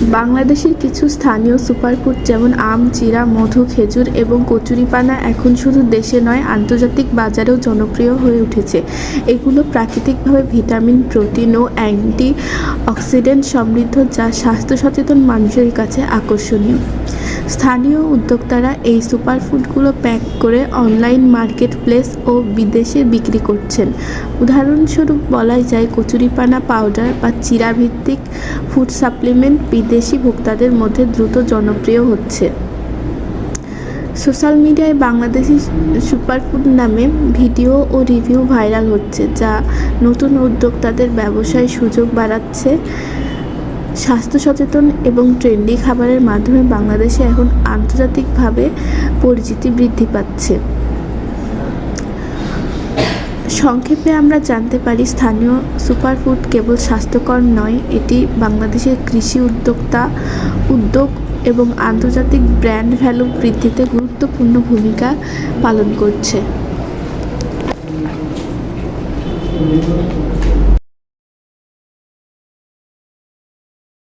বাংলাদেশের কিছু স্থানীয় সুপারফুড যেমন আম, চিরা, মধু, খেজুর এবং কচুরিপানা এখন শুধু দেশে নয়, আন্তর্জাতিক বাজারেও জনপ্রিয় হয়ে উঠেছে। এগুলো প্রাকৃতিকভাবে ভিটামিন, প্রোটিন ও অ্যান্টি অক্সিডেন্ট সমৃদ্ধ যা স্বাস্থ্য সচেতন মানুষের কাছে আকর্ষণীয়। স্থানীয় উদ্যোক্তারা এই সুপারফুডগুলো প্যাক করে অনলাইন মার্কেট প্লেস ও বিদেশে বিক্রি করছেন। উদাহরণস্বরূপ বলাই যায় কচুরিপানা পাউডার বা চিরা ভিত্তিক ফুড সাপ্লিমেন্ট বিদেশি ভোক্তাদের মধ্যে দ্রুত জনপ্রিয় হচ্ছে। সোশ্যাল মিডিয়ায় বাংলাদেশি সুপারফুড নামে ভিডিও ও রিভিউ ভাইরাল হচ্ছে, যা নতুন উদ্যোক্তাদের ব্যবসায় সুযোগ বাড়াচ্ছে। স্বাস্থ্য সচেতন এবং ট্রেন্ডি খাবারের মাধ্যমে বাংলাদেশে এখন আন্তর্জাতিকভাবে পরিচিতি বৃদ্ধি পাচ্ছে। সংক্ষেপে আমরা জানতে পারি, স্থানীয় সুপারফুড কেবল স্বাস্থ্যকর নয়, এটি বাংলাদেশের কৃষি উদ্যোক্তা, উদ্যোগ এবং আন্তর্জাতিক ব্র্যান্ড ভ্যালু বৃদ্ধিতে গুরুত্বপূর্ণ ভূমিকা পালন করছে।